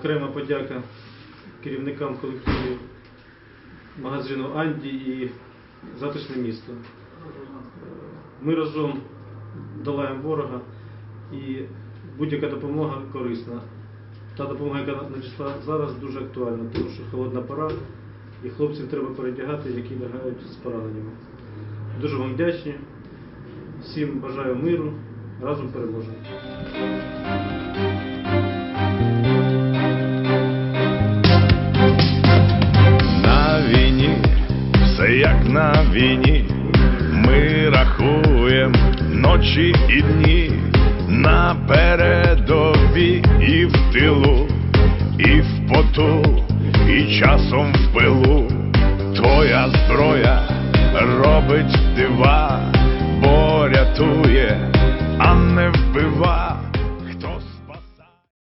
окрема подяка керівникам колективів магазину Анді і затишне місто. Ми разом долаємо ворога і будь-яка допомога корисна. Та допомога, яка надійшла зараз, дуже актуальна, тому що холодна пора, і хлопців треба передягати, які лягають з пораненнями. Дуже вам вдячні. Всім бажаю миру. Разом переможемо. як на війні, ми рахуємо ночі і дні на передові і в тилу, і в поту, і часом в пилу. Твоя зброя робить дива, бо рятує.